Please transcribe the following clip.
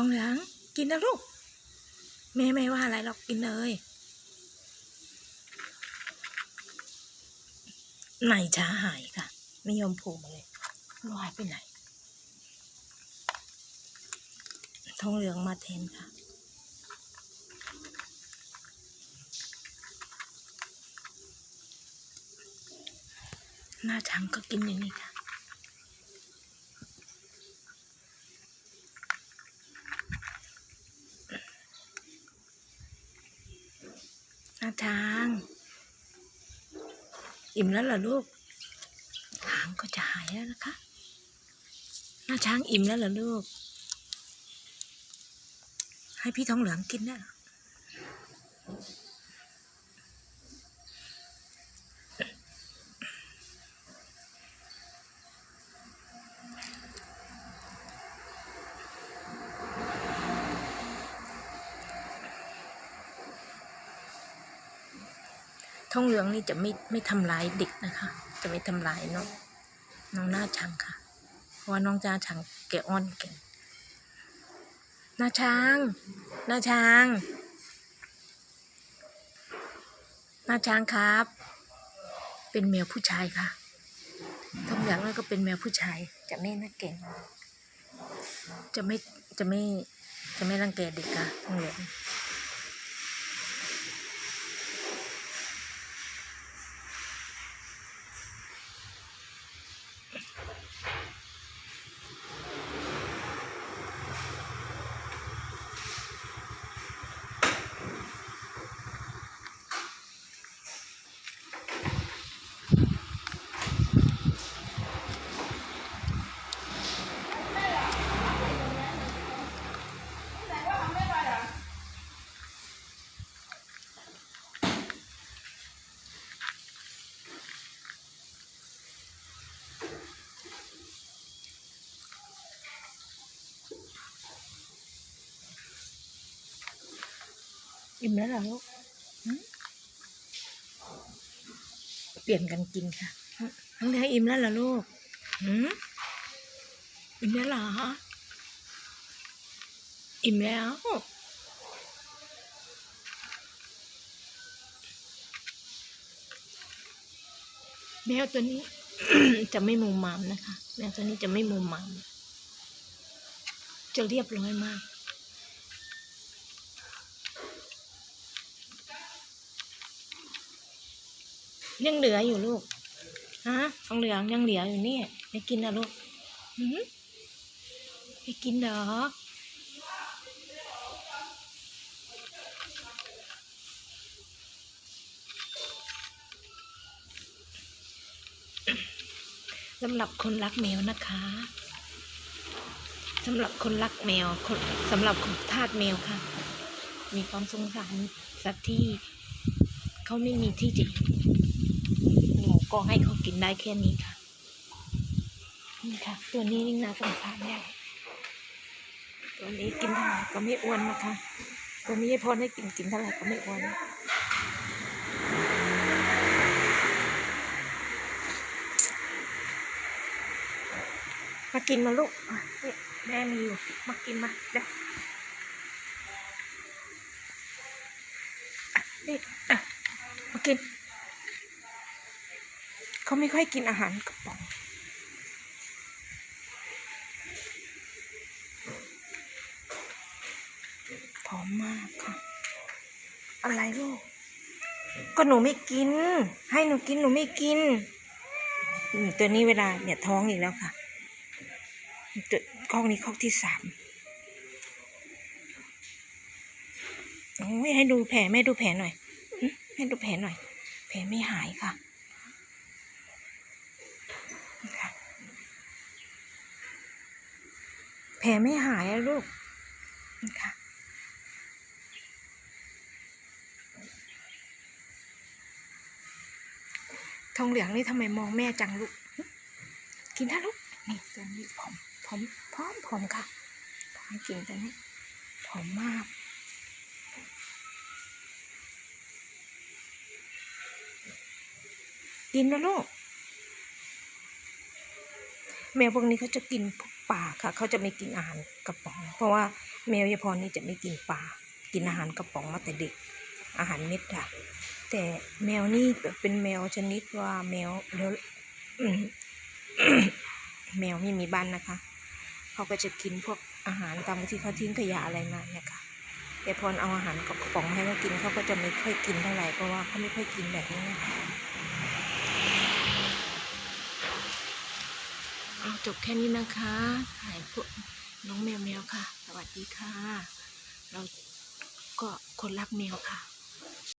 ทองเหลือง กินนะลูก แม่ไม่ว่าอะไรหรอกกินเลย ไหนช้าหายค่ะ ไม่ยอมโผล่มาเลยลอยไปไหน ทองเหลืองมาแทนค่ะหน้าช้างก็กินอย่างนี้ค่ะ น้าช้าง อิ่มแล้วเหรอลูก หางก็จะหายแล้วนะคะหน้าช้างอิ่มแล้วเหรอลูก ให้พี่ท้องเหลืองกินได้หรอ ทองเหลืองนี่จะไม่ไม่ทำร้ายเด็กนะคะ จะไม่ทำร้ายน้องน้องหน้าชังค่ะ เพราะว่าน้องจ้าชังแกอ้อนเก่งหน้าช้างหน้าช้างหน้าช้างครับ เป็นแมวผู้ชายค่ะทองเหลืองนั่นก็เป็นแมวผู้ชาย จะไม่น่าเก่ง จะไม่จะไม่จะไม่รังแกเด็กค่ะทองเหลือง อิ่มแล้วเหรอลูกเปลี่ยนกันกินค่ะหึน้องแดงอิ่มแล้วเหรอลูกหืมอิ่มแล้วเหรอ อิ่มแล้ว แมวตัวนี้จะไม่มุมมามนะคะ แมวตัวนี้จะไม่มุมมาม จะเรียบร้อยมาก ยังเหลืออยู่ลูก ฮะทองเหลืองยังเหลืออยู่นี่ไม่กินนะลูกหืมไม่กินเหรอสำหรับคนรักแมวนะคะสำหรับคนรักแมวสำหรับคนทาสแมวค่ะ มีความสงสารสัตว์ที่เขาไม่มีที่จะอยู่ ก็ให้เขากินได้แค่นี้ค่ะ นี่ค่ะ ตัวนี้นี่งน่าสงสารเนี่ตัวนี้กินเท่าไหร่ก็ไม่อ้วนนะคะ ตัวนี้พอให้กินกินเท่าไหร่ก็ไม่อ้วนมากินมาลูกนี่แม่มีอยู่ มากินมาเดี๋ยวอะนี่มากิน เขาไม่ค่อยกินอาหารกระป๋องผอมมากค่ะ อะไรลูก ก็หนูไม่กิน ให้หนูกินหนูไม่กิน ตัวนี้เวลาเนี่ยท้องอีกแล้วค่ะจุดกล้องนี้ข้อที่สามโอ้ยให้ดูแผลแม่ดูแผลหน่อยให้ดูแผลหน่อย แผลไม่หายค่ะนี่ค่ะ แผ ลไม่หายอะลูกนี่ค่ะทองเหลืองนี่ทำไมมองแม่จังลูก กินได้ลูก นี่ตัวนี้ผอมผอมผอมผอมค่ะผอมจริงตัวนี้ผอมมากกินนะลูกแมวพวกนี้เขาจะกินพวก ป่าค่ะ เขาจะไม่กินอาหารกระป๋อง เพราะว่าแมวยายพรนี่จะไม่กินปลา กินอาหารกระป๋องมาแต่เด็ก อาหารเม็ดค่ะ แต่แมวนี่เป็นแมวชนิดว่าแมวเดี๋ยวแมวไม่มีบ้านนะคะ เขาก็จะกินพวกอาหารตามที่เขาทิ้งขยะอะไรมาเนี่ยค่ะยาพรเอาอาหารกระป๋องให้เขากินเขาก็จะไม่ค่อยกินเท่าไหร่เพราะว่าเขาไม่ค่อยกินแบบนี้นะคะ เอาจบแค่นี้นะคะถ่ายพวกน้องแมวแมวค่ะ สวัสดีค่ะ เราก็คนรักแมวค่ะ